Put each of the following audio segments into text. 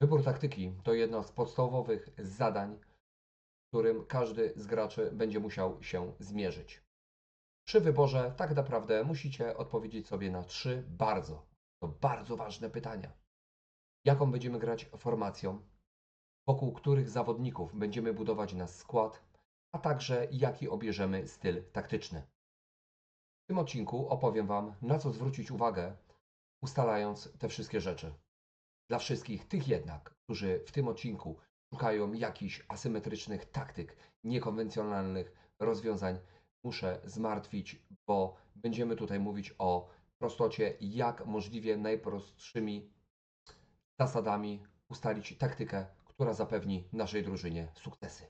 Wybór taktyki to jedno z podstawowych zadań, którym każdy z graczy będzie musiał się zmierzyć. Przy wyborze tak naprawdę musicie odpowiedzieć sobie na trzy bardzo, to bardzo ważne pytania. Jaką będziemy grać formacją? Wokół których zawodników będziemy budować nasz skład? A także jaki obierzemy styl taktyczny? W tym odcinku opowiem Wam, na co zwrócić uwagę, ustalając te wszystkie rzeczy. Dla wszystkich tych jednak, którzy w tym odcinku szukają jakichś asymetrycznych taktyk, niekonwencjonalnych rozwiązań, muszę zmartwić, bo będziemy tutaj mówić o prostocie, jak możliwie najprostszymi zasadami ustalić taktykę, która zapewni naszej drużynie sukcesy.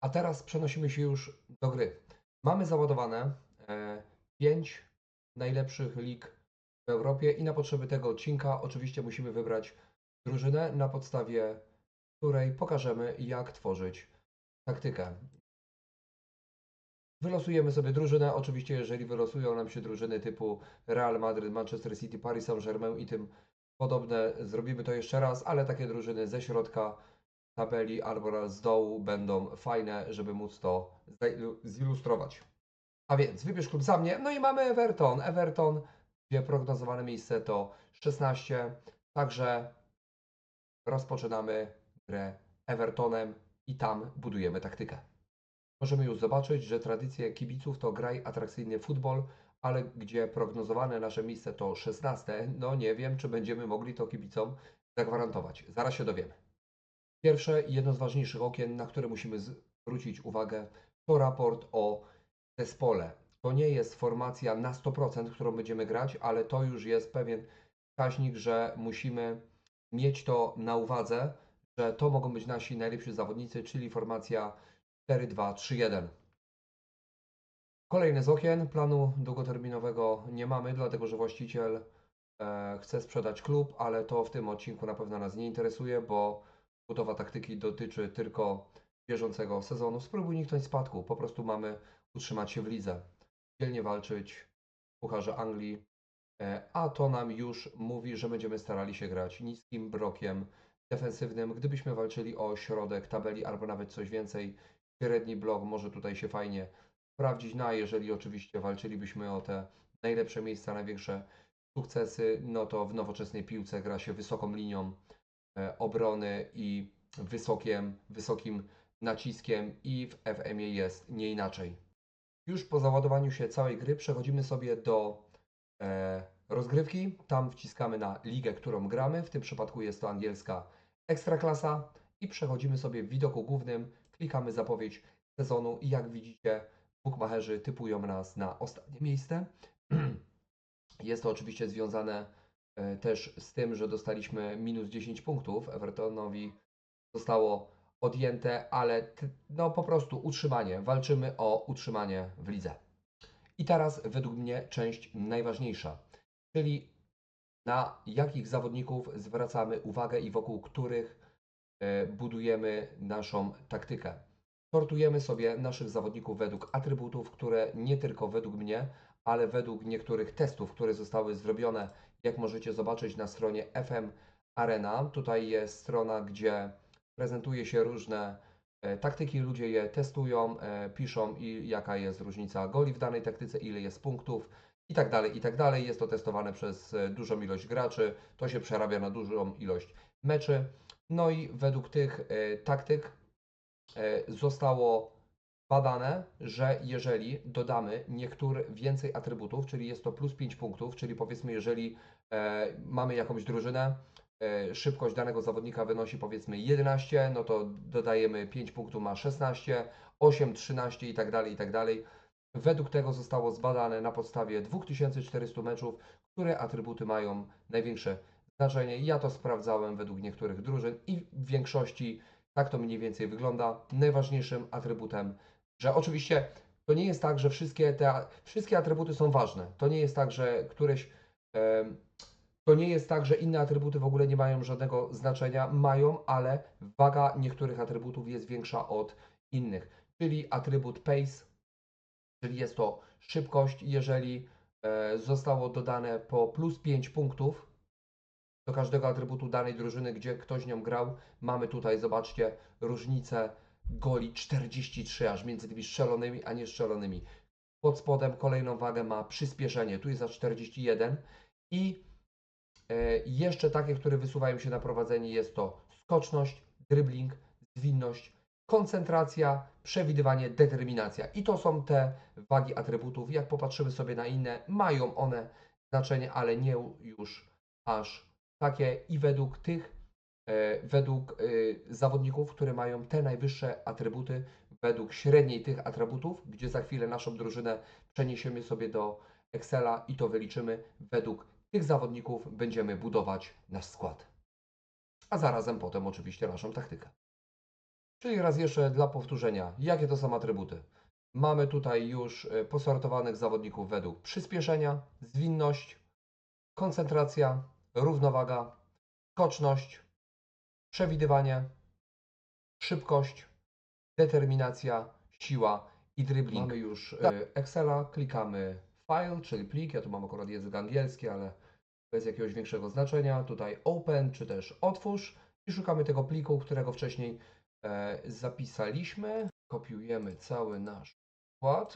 A teraz przenosimy się już do gry. Mamy załadowane 5 najlepszych lig w Europie i na potrzeby tego odcinka oczywiście musimy wybrać drużynę, na podstawie której pokażemy, jak tworzyć taktykę. Wylosujemy sobie drużynę. Oczywiście, jeżeli wylosują nam się drużyny typu Real Madrid, Manchester City, Paris Saint-Germain i tym podobne, zrobimy to jeszcze raz, ale takie drużyny ze środka tabeli albo z dołu będą fajne, żeby móc to zilustrować. A więc wybierz klub za mnie. No i mamy Everton. Everton, gdzie prognozowane miejsce to 16. Także rozpoczynamy grę Evertonem i tam budujemy taktykę. Możemy już zobaczyć, że tradycje kibiców to graj atrakcyjny futbol, ale gdzie prognozowane nasze miejsce to 16, no nie wiem, czy będziemy mogli to kibicom zagwarantować. Zaraz się dowiemy. Pierwsze i jedno z ważniejszych okien, na które musimy zwrócić uwagę, to raport o zespole. To nie jest formacja na 100%, którą będziemy grać, ale to już jest pewien wskaźnik, że musimy mieć to na uwadze, że to mogą być nasi najlepsi zawodnicy, czyli formacja 4-2-3-1. Kolejny z okien. Planu długoterminowego nie mamy, dlatego że właściciel e, chce sprzedać klub, ale to w tym odcinku na pewno nas nie interesuje, bo budowa taktyki dotyczy tylko bieżącego sezonu. Spróbuj uniknąć spadku. Po prostu mamy utrzymać się w lidze, dzielnie walczyć w Pucharze Anglii, e, a to nam już mówi, że będziemy starali się grać niskim blokiem defensywnym. Gdybyśmy walczyli o środek tabeli albo nawet coś więcej, średni blok może tutaj się fajnie sprawdzić, no a jeżeli oczywiście walczylibyśmy o te najlepsze miejsca, największe sukcesy, no to w nowoczesnej piłce gra się wysoką linią e, obrony i wysokim, wysokim naciskiem i w FMie jest nie inaczej. Już po załadowaniu się całej gry przechodzimy sobie do e, rozgrywki. Tam wciskamy na ligę, którą gramy. W tym przypadku jest to angielska Ekstraklasa. I przechodzimy sobie w widoku głównym. Klikamy zapowiedź sezonu i jak widzicie, bookmacherzy typują nas na ostatnie miejsce. Jest to oczywiście związane e, też z tym, że dostaliśmy minus 10 punktów. Evertonowi zostało odjęte, ale no po prostu utrzymanie. Walczymy o utrzymanie w lidze. I teraz według mnie część najważniejsza, czyli na jakich zawodników zwracamy uwagę i wokół których e, budujemy naszą taktykę. Sortujemy sobie naszych zawodników według atrybutów, które nie tylko według mnie, ale według niektórych testów, które zostały zrobione, jak możecie zobaczyć na stronie FM Arena. Tutaj jest strona, gdzie prezentuje się różne e, taktyki, ludzie je testują, e, piszą i jaka jest różnica goli w danej taktyce, ile jest punktów i tak dalej, i tak dalej. Jest to testowane przez e, dużą ilość graczy, to się przerabia na dużą ilość meczy. No i według tych taktyk zostało badane, że jeżeli dodamy niektóre więcej atrybutów, czyli jest to plus 5 punktów, czyli powiedzmy, jeżeli mamy jakąś drużynę, szybkość danego zawodnika wynosi powiedzmy 11, no to dodajemy 5 punktów, ma 16, 8, 13 i tak dalej, i tak dalej. Według tego zostało zbadane na podstawie 2400 meczów, które atrybuty mają największe znaczenie. Ja to sprawdzałem według niektórych drużyn i w większości tak to mniej więcej wygląda. Najważniejszym atrybutem, że oczywiście to nie jest tak, że wszystkie te wszystkie atrybuty są ważne. To nie jest tak, że któreś to nie jest tak, że inne atrybuty w ogóle nie mają żadnego znaczenia. Mają, ale waga niektórych atrybutów jest większa od innych. Czyli atrybut pace, czyli jest to szybkość. Jeżeli e, zostało dodane po plus 5 punktów do każdego atrybutu danej drużyny, gdzie ktoś nią grał. Mamy tutaj, zobaczcie, różnicę goli 43 aż między tymi strzelonymi a niestrzelonymi. Pod spodem kolejną wagę ma przyspieszenie, tu jest za 41 i jeszcze takie, które wysuwają się na prowadzenie jest to skoczność, dribbling, zwinność, koncentracja, przewidywanie, determinacja. I to są te wagi atrybutów. Jak popatrzymy sobie na inne, mają one znaczenie, ale nie już aż takie i według tych, e, według e, zawodników, które mają te najwyższe atrybuty, według średniej tych atrybutów, gdzie za chwilę naszą drużynę przeniesiemy sobie do Excela i to wyliczymy, według tych zawodników będziemy budować nasz skład. A zarazem potem oczywiście naszą taktykę. Czyli raz jeszcze dla powtórzenia, jakie to są atrybuty. Mamy tutaj już e, posortowanych zawodników według przyspieszenia, zwinność, koncentracja, równowaga, skoczność, przewidywanie, szybkość, determinacja, siła i dribbling. Mamy już e, Excela, klikamy File, czyli plik. Ja tu mam akurat język angielski, ale bez jakiegoś większego znaczenia. Tutaj Open, czy też Otwórz i szukamy tego pliku, którego wcześniej e, zapisaliśmy. Kopiujemy cały nasz skład.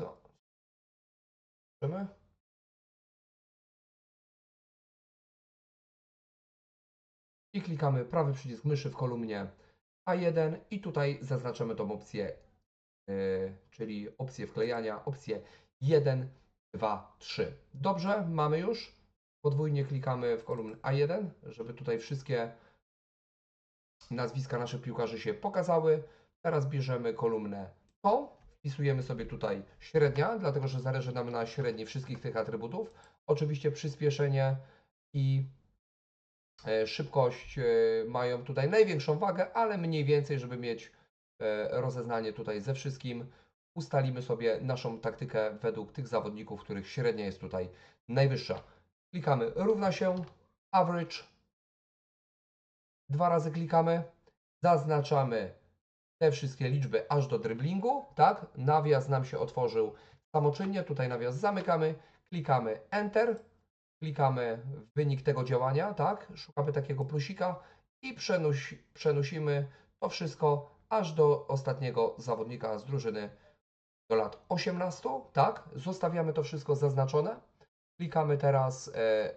I klikamy prawy przycisk myszy w kolumnie A1 i tutaj zaznaczamy tą opcję, e, czyli opcję wklejania, opcję 1, 2, 3. Dobrze, mamy już. Podwójnie klikamy w kolumnę A1, żeby tutaj wszystkie nazwiska naszych piłkarzy się pokazały. Teraz bierzemy kolumnę to, wpisujemy sobie tutaj średnia, dlatego że zależy nam na średniej wszystkich tych atrybutów. Oczywiście przyspieszenie i e, szybkość e, mają tutaj największą wagę, ale mniej więcej, żeby mieć e, rozeznanie tutaj ze wszystkim, ustalimy sobie naszą taktykę według tych zawodników, których średnia jest tutaj najwyższa. Klikamy równa się, average, dwa razy klikamy, zaznaczamy te wszystkie liczby aż do dribblingu, tak? Nawias nam się otworzył samoczynnie, tutaj nawias zamykamy, klikamy Enter, klikamy w wynik tego działania, tak? Szukamy takiego plusika i przenosi, przenosimy to wszystko aż do ostatniego zawodnika z drużyny do lat 18, tak? Zostawiamy to wszystko zaznaczone. Klikamy teraz e,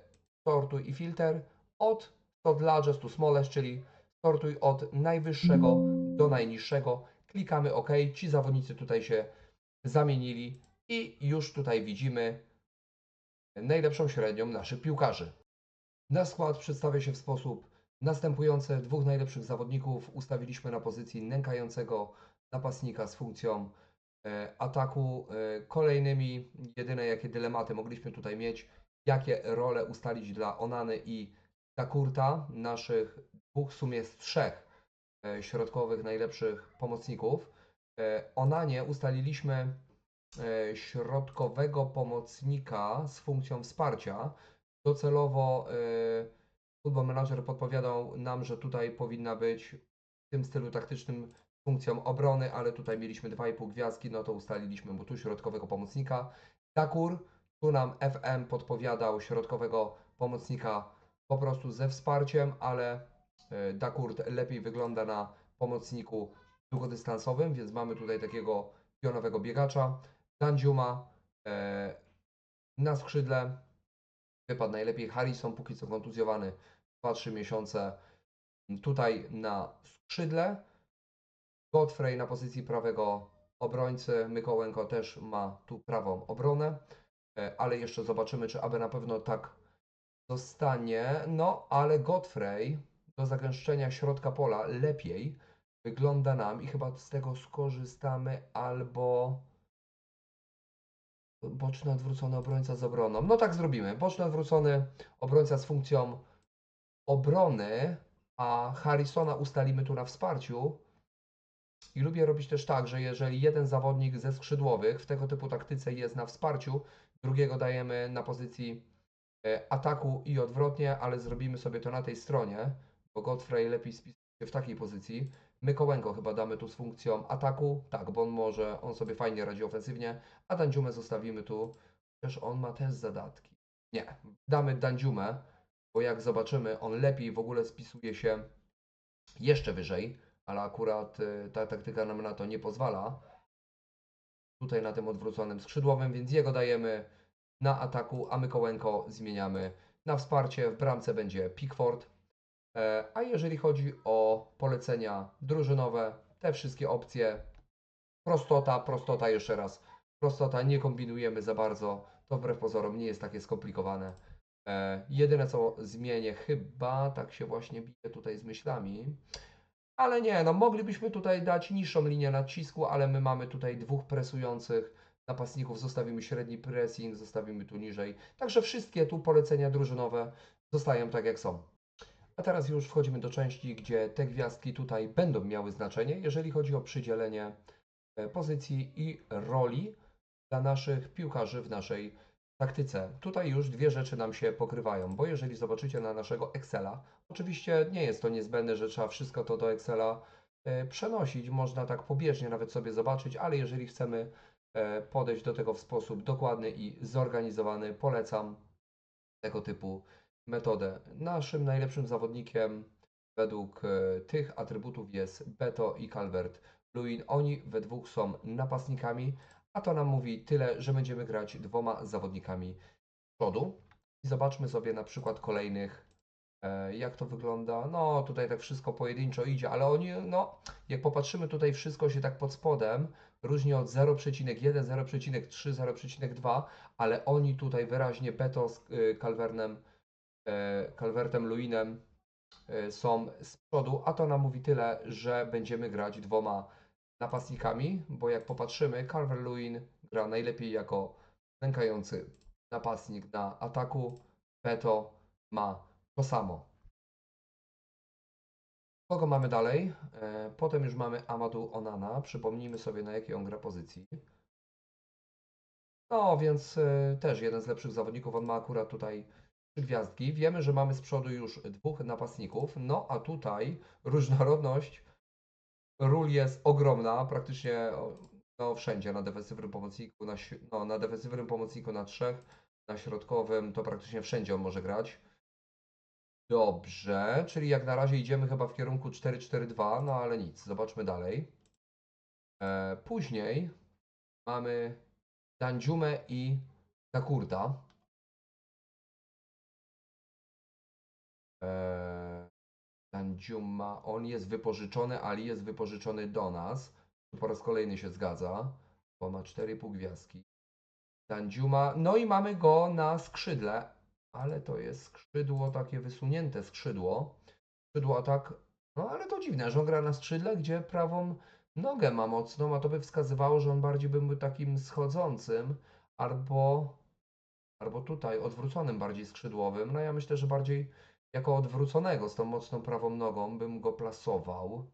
sortuj i filter od od largest to smallest, czyli sortuj od najwyższego do najniższego. Klikamy OK. Ci zawodnicy tutaj się zamienili i już tutaj widzimy najlepszą średnią naszych piłkarzy. Nasz skład przedstawia się w sposób następujący. Dwóch najlepszych zawodników ustawiliśmy na pozycji nękającego napastnika z funkcją ataku. E, kolejnymi, jedyne jakie dylematy mogliśmy tutaj mieć, jakie role ustalić dla Onany i Dakurta, naszych dwóch, w sumie z trzech e, środkowych najlepszych pomocników. E, Onanie ustaliliśmy e, środkowego pomocnika z funkcją wsparcia. Docelowo e, Football Manager podpowiadał nam, że tutaj powinna być w tym stylu taktycznym funkcją obrony, ale tutaj mieliśmy 2,5 gwiazdki, no to ustaliliśmy mu tu środkowego pomocnika. Dakur, tu nam FM podpowiadał środkowego pomocnika po prostu ze wsparciem, ale e, Dakurt lepiej wygląda na pomocniku długodystansowym, więc mamy tutaj takiego pionowego biegacza. Dandziuma e, na skrzydle wypadł najlepiej Harrison, póki co kontuzjowany 2-3 miesiące tutaj na skrzydle. Godfrey na pozycji prawego obrońcy. Mykołęko też ma tu prawą obronę, e, ale jeszcze zobaczymy, czy aby na pewno tak zostanie. No, ale Godfrey do zagęszczenia środka pola lepiej wygląda nam i chyba z tego skorzystamy albo boczny odwrócony obrońca z obroną. No tak zrobimy. Boczny odwrócony obrońca z funkcją obrony, a Harrisona ustalimy tu na wsparciu. I lubię robić też tak, że jeżeli jeden zawodnik ze skrzydłowych w tego typu taktyce jest na wsparciu, drugiego dajemy na pozycji E, ataku i odwrotnie, ale zrobimy sobie to na tej stronie, bo Godfrey lepiej spisuje się w takiej pozycji. My Kołęko chyba damy tu z funkcją ataku, tak, bo on może, on sobie fajnie radzi ofensywnie, a Dandziumę zostawimy tu Przecież on ma też zadatki. Nie, damy Dandziumę, bo jak zobaczymy, on lepiej w ogóle spisuje się jeszcze wyżej, ale akurat y, ta taktyka nam na to nie pozwala. Tutaj na tym odwróconym skrzydłowym, więc jego dajemy na ataku, a Mykołęko zmieniamy na wsparcie. W bramce będzie Pickford. E, A jeżeli chodzi o polecenia drużynowe, te wszystkie opcje, prostota, prostota jeszcze raz, prostota, nie kombinujemy za bardzo, to wbrew pozorom nie jest takie skomplikowane. E, Jedyne co zmienię, chyba tak się właśnie bije tutaj z myślami, ale nie, no moglibyśmy tutaj dać niższą linię nacisku, ale my mamy tutaj dwóch presujących napastników, zostawimy średni pressing, zostawimy tu niżej. Także wszystkie tu polecenia drużynowe zostają tak jak są. A teraz już wchodzimy do części, gdzie te gwiazdki tutaj będą miały znaczenie, jeżeli chodzi o przydzielenie e, pozycji i roli dla naszych piłkarzy w naszej taktyce. Tutaj już dwie rzeczy nam się pokrywają, bo jeżeli zobaczycie na naszego Excela, oczywiście nie jest to niezbędne, że trzeba wszystko to do Excela e, przenosić, można tak pobieżnie nawet sobie zobaczyć, ale jeżeli chcemy e, podejść do tego w sposób dokładny i zorganizowany, polecam tego typu metodę. Naszym najlepszym zawodnikiem według e, tych atrybutów jest Beto i Calvert Lewin. Oni we dwóch są napastnikami, a to nam mówi tyle, że będziemy grać dwoma zawodnikami przodu. I zobaczmy sobie na przykład kolejnych, e, jak to wygląda. No, tutaj tak wszystko pojedynczo idzie, ale oni, no, jak popatrzymy tutaj, wszystko się tak pod spodem różni od 0,1, 0,3, 0,2, ale oni tutaj wyraźnie Beto z y, Calvernem e, Calvertem Luinem e, są z przodu, a to nam mówi tyle, że będziemy grać dwoma napastnikami, bo jak popatrzymy, Calvert Lewin gra najlepiej jako nękający napastnik na ataku, Beto ma to samo. Kogo mamy dalej? E, Potem już mamy Amadou Onana. Przypomnijmy sobie, na jakiej on gra pozycji. No, więc e, też jeden z lepszych zawodników. On ma akurat tutaj trzy gwiazdki. Wiemy, że mamy z przodu już dwóch napastników. No, a tutaj różnorodność ról jest ogromna. Praktycznie no, wszędzie. Na defensywnym pomocniku, na, no, na defensywnym pomocniku na trzech, na środkowym to praktycznie wszędzie on może grać. Dobrze, czyli jak na razie idziemy chyba w kierunku 4-4-2, no ale nic, zobaczmy dalej. E, później mamy Dandziumę i Dakurta. E, Dandziuma, on jest wypożyczony, ale jest wypożyczony do nas. Tu po raz kolejny się zgadza, bo ma 4,5 gwiazdki. Dandziuma, no i mamy go na skrzydle, ale to jest skrzydło takie wysunięte skrzydło. Skrzydło tak, no ale to dziwne, że on gra na skrzydle, gdzie prawą nogę ma mocną, a to by wskazywało, że on bardziej by był takim schodzącym, albo, albo tutaj odwróconym bardziej skrzydłowym. No ja myślę, że bardziej jako odwróconego z tą mocną prawą nogą bym go plasował.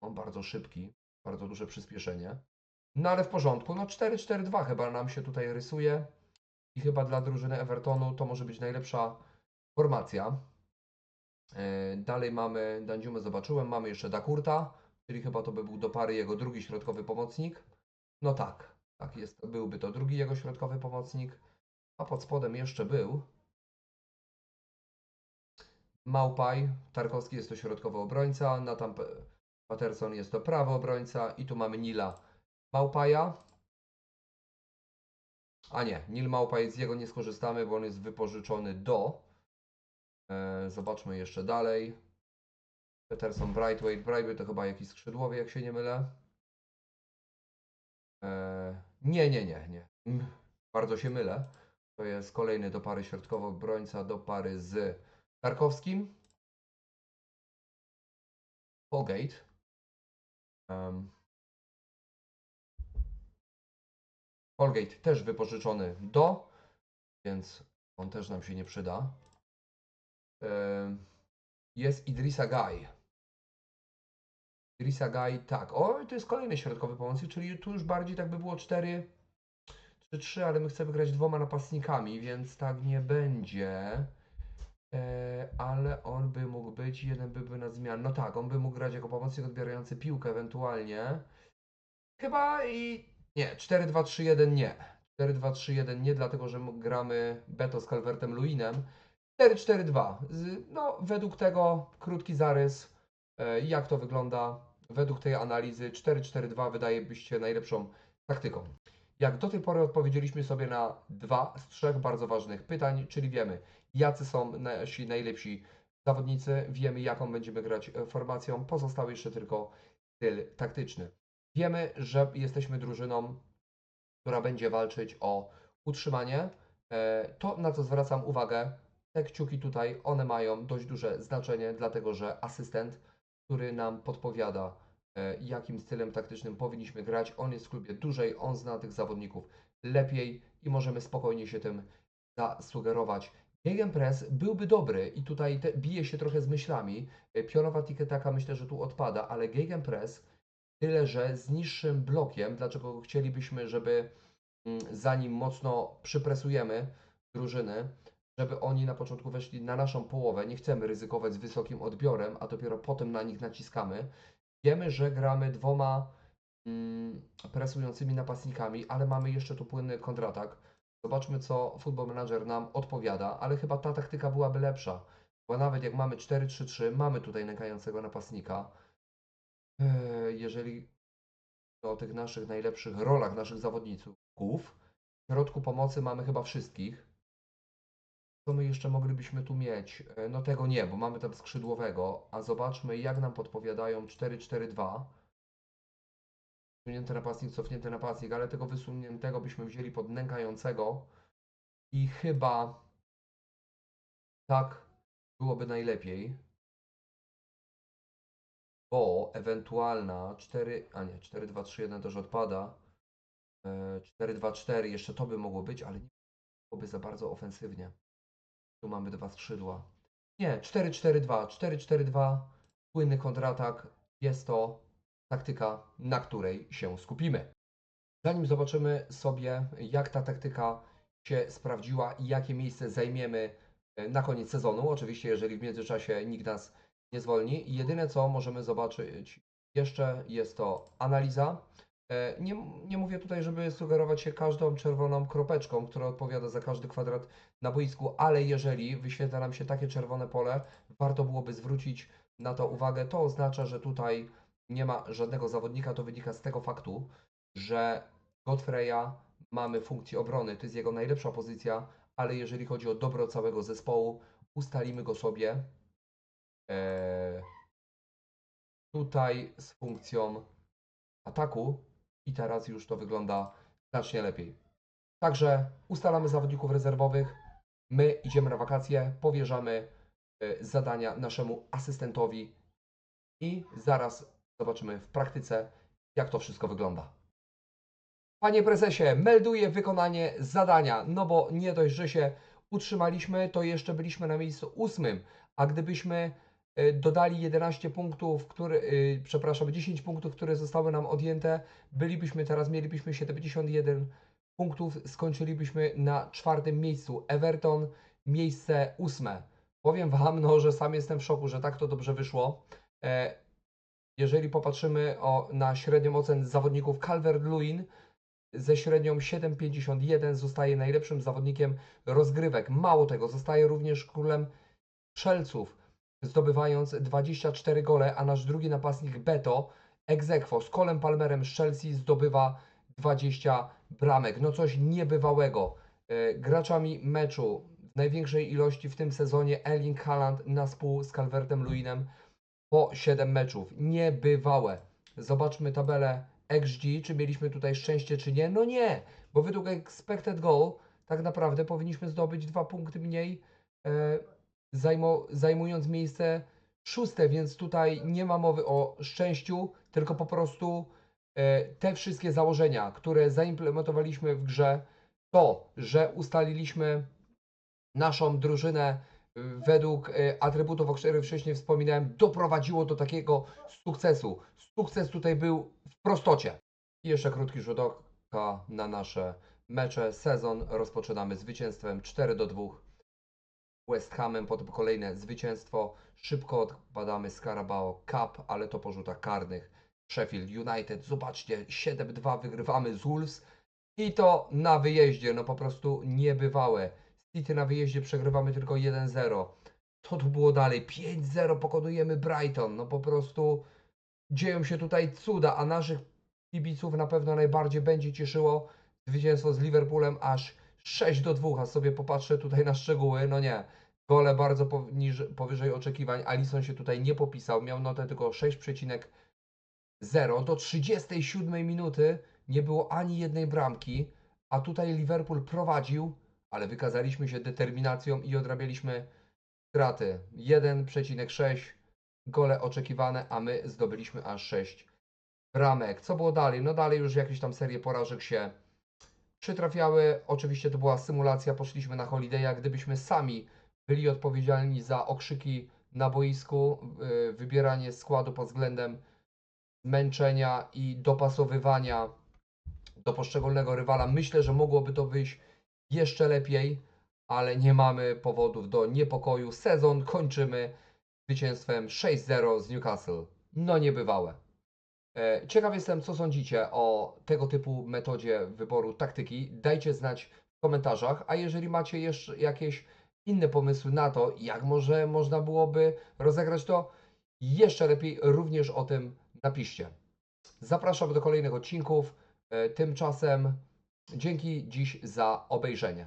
On bardzo szybki, bardzo duże przyspieszenie. No ale w porządku, no 4-4-2 chyba nam się tutaj rysuje. I chyba dla drużyny Evertonu to może być najlepsza formacja. E, Dalej mamy Dandziumę, zobaczyłem, mamy jeszcze Dakurta, czyli chyba to by był do pary jego drugi środkowy pomocnik. No tak, tak jest, byłby to drugi jego środkowy pomocnik. A pod spodem jeszcze był Małpaj, Tarkowski jest to środkowy obrońca, Nathan Patterson jest to prawy obrońca i tu mamy Nila Małpaja. A nie, Nil Małpaj, z jego nie skorzystamy, bo on jest wypożyczony do. E, zobaczmy jeszcze dalej. Peterson Brightweight. Brightweight to chyba jakiś skrzydłowy, jak się nie mylę. E, nie, nie, nie, nie. Bardzo się mylę. To jest kolejny do pary środkowy obrońca do pary z Tarkowskim. Pogate. Um, Colgate też wypożyczony do, więc on też nam się nie przyda. Jest Idrisa Guy. Idrisa Guy, tak. O, to jest kolejny środkowy pomocnik, czyli tu już bardziej tak by było 4 3-3, ale my chcemy grać dwoma napastnikami, więc tak nie będzie. E, ale on by mógł być, jeden by był na zmianę. No tak, on by mógł grać jako pomocnik odbierający piłkę ewentualnie. Chyba i nie, 4-2-3-1 nie. 4-2-3-1 nie dlatego, że gramy Beto z Calvertem Luinem. 4-4-2. Z- No, według tego krótki zarys, e, jak to wygląda. Według tej analizy 4-4-2 wydaje być najlepszą taktyką. Jak do tej pory odpowiedzieliśmy sobie na dwa z trzech bardzo ważnych pytań, czyli wiemy, jacy są nasi najlepsi zawodnicy, wiemy, jaką będziemy grać e, formacją, pozostały jeszcze tylko styl taktyczny. Wiemy, że jesteśmy drużyną, która będzie walczyć o utrzymanie. E, To, na co zwracam uwagę, te kciuki tutaj, one mają dość duże znaczenie, dlatego że asystent, który nam podpowiada, e, jakim stylem taktycznym powinniśmy grać, on jest w klubie dłużej, on zna tych zawodników lepiej i możemy spokojnie się tym zasugerować. Gegenpress byłby dobry i tutaj te, bije się trochę z myślami. E, Pionowa tiketaka myślę, że tu odpada, ale Gegenpress tyle, że z niższym blokiem, dlaczego chcielibyśmy, żeby mm, zanim mocno przypresujemy drużyny, żeby oni na początku weszli na naszą połowę, nie chcemy ryzykować z wysokim odbiorem, a dopiero potem na nich naciskamy. Wiemy, że gramy dwoma mm, presującymi napastnikami, ale mamy jeszcze tu płynny kontratak. Zobaczmy, co Football Manager nam odpowiada, ale chyba ta taktyka byłaby lepsza. Bo nawet jak mamy 4-3-3, mamy tutaj nękającego napastnika. Eee, Jeżeli o tych naszych najlepszych rolach naszych zawodników, w środku pomocy mamy chyba wszystkich. Co my jeszcze moglibyśmy tu mieć? E, No tego nie, bo mamy tam skrzydłowego, a zobaczmy jak nam podpowiadają 4-4-2. Wysunięty napastnik, cofnięty napastnik, ale tego wysuniętego byśmy wzięli pod nękającego i chyba tak byłoby najlepiej. Bo ewentualna 4, a nie, 4-2-3-1 też odpada. E, 4-2-4, jeszcze to by mogło być, ale nie byłoby za bardzo ofensywnie. Tu mamy dwa skrzydła. Nie, 4-4-2, 4-4-2, płynny kontratak. Jest to taktyka, na której się skupimy. Zanim zobaczymy sobie, jak ta taktyka się sprawdziła i jakie miejsce zajmiemy e, na koniec sezonu, oczywiście jeżeli w międzyczasie nikt nas nie zwolni, jedyne co możemy zobaczyć jeszcze jest to analiza. E, Nie, nie mówię tutaj, żeby sugerować się każdą czerwoną kropeczką, która odpowiada za każdy kwadrat na boisku, ale jeżeli wyświetla nam się takie czerwone pole, warto byłoby zwrócić na to uwagę. To oznacza, że tutaj nie ma żadnego zawodnika. To wynika z tego faktu, że Godfreya mamy funkcję obrony, to jest jego najlepsza pozycja, ale jeżeli chodzi o dobro całego zespołu, ustalimy go sobie e, tutaj z funkcją ataku i teraz już to wygląda znacznie lepiej. Także ustalamy zawodników rezerwowych, my idziemy na wakacje, powierzamy e, zadania naszemu asystentowi i zaraz zobaczymy w praktyce, jak to wszystko wygląda. Panie prezesie, melduję wykonanie zadania, no bo nie dość, że się utrzymaliśmy, to jeszcze byliśmy na miejscu ósmym, a gdybyśmy dodali 11 punktów, które, y, przepraszam, 10 punktów, które zostały nam odjęte, bylibyśmy teraz, mielibyśmy 71 punktów, skończylibyśmy na czwartym miejscu. Everton, miejsce ósme. Powiem Wam, no, że sam jestem w szoku, że tak to dobrze wyszło. E, jeżeli popatrzymy o, na średnią ocen zawodników, Calvert-Lewin ze średnią 7,51 zostaje najlepszym zawodnikiem rozgrywek. Mało tego, zostaje również królem strzelców, zdobywając 24 gole, a nasz drugi napastnik Beto ex aequo z Colem Palmerem z Chelsea zdobywa 20 bramek. No coś niebywałego. E, Graczami meczu w największej ilości w tym sezonie Erling Haaland na spół z Calvertem Lewinem po 7 meczów. Niebywałe. Zobaczmy tabelę XG, czy mieliśmy tutaj szczęście, czy nie. No nie, bo według expected goal tak naprawdę powinniśmy zdobyć dwa punkty mniej, e, zajmując miejsce szóste, więc tutaj nie ma mowy o szczęściu, tylko po prostu e, te wszystkie założenia, które zaimplementowaliśmy w grze, to, że ustaliliśmy naszą drużynę y, według y, atrybutów, o których wcześniej wspominałem, doprowadziło do takiego sukcesu. Sukces tutaj był w prostocie. I jeszcze krótki rzut oka na nasze mecze. Sezon rozpoczynamy zwycięstwem 4 do 2. West Hamem, potem kolejne zwycięstwo. Szybko odpadamy z Carabao Cup, ale to po rzutach karnych. Sheffield United, zobaczcie, 7-2 wygrywamy z Wolves. I to na wyjeździe, no po prostu niebywałe. City na wyjeździe przegrywamy tylko 1-0. Co tu było dalej? 5-0 pokonujemy Brighton. No po prostu dzieją się tutaj cuda, a naszych kibiców na pewno najbardziej będzie cieszyło zwycięstwo z Liverpoolem aż 6 do 2, a sobie popatrzę tutaj na szczegóły, no nie. Gole bardzo powyżej oczekiwań. Alison się tutaj nie popisał, miał notę tylko 6,0. Do 37 minuty nie było ani jednej bramki, a tutaj Liverpool prowadził, ale wykazaliśmy się determinacją i odrabialiśmy straty. 1,6 gole oczekiwane, a my zdobyliśmy aż 6 bramek. Co było dalej? No dalej już jakieś tam serie porażek się przytrafiały. Oczywiście to była symulacja, poszliśmy na Holiday'a. Gdybyśmy sami byli odpowiedzialni za okrzyki na boisku, yy, wybieranie składu pod względem męczenia i dopasowywania do poszczególnego rywala, myślę, że mogłoby to wyjść jeszcze lepiej, ale nie mamy powodów do niepokoju. Sezon kończymy zwycięstwem 6-0 z Newcastle. No niebywałe. E, Ciekaw jestem, co sądzicie o tego typu metodzie wyboru taktyki. Dajcie znać w komentarzach, a jeżeli macie jeszcze jakieś inne pomysły na to, jak może można byłoby rozegrać to jeszcze lepiej, również o tym napiszcie. Zapraszam do kolejnych odcinków. E, Tymczasem dzięki dziś za obejrzenie.